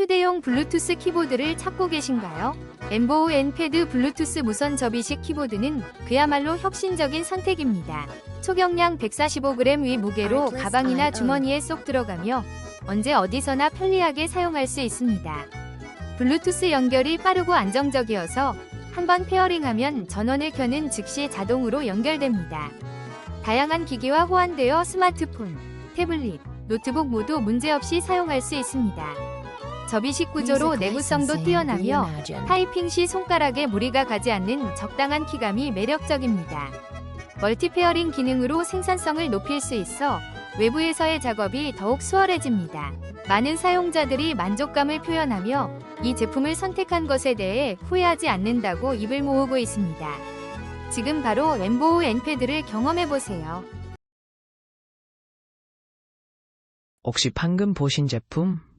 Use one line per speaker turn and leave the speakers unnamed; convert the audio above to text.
휴대용 블루투스 키보드를 찾고 계신가요? 엠보우 N패드 블루투스 무선 접이식 키보드는 그야말로 혁신적인 선택입니다. 초경량 145g 위 무게로 가방이나 주머니에 쏙 들어가며 언제 어디서나 편리하게 사용할 수 있습니다. 블루투스 연결이 빠르고 안정적이어서 한번 페어링하면 전원을 켜는 즉시 자동으로 연결됩니다. 다양한 기기와 호환되어 스마트폰, 태블릿, 노트북 모두 문제없이 사용할 수 있습니다. 접이식 구조로 내구성도 뛰어나며 타이핑 시 손가락에 무리가 가지 않는 적당한 키감이 매력적입니다. 멀티페어링 기능으로 생산성을 높일 수 있어 외부에서의 작업이 더욱 수월해집니다. 많은 사용자들이 만족감을 표현하며 이 제품을 선택한 것에 대해 후회하지 않는다고 입을 모으고 있습니다. 지금 바로 엠보우 N패드를 경험해보세요.
혹시 방금 보신 제품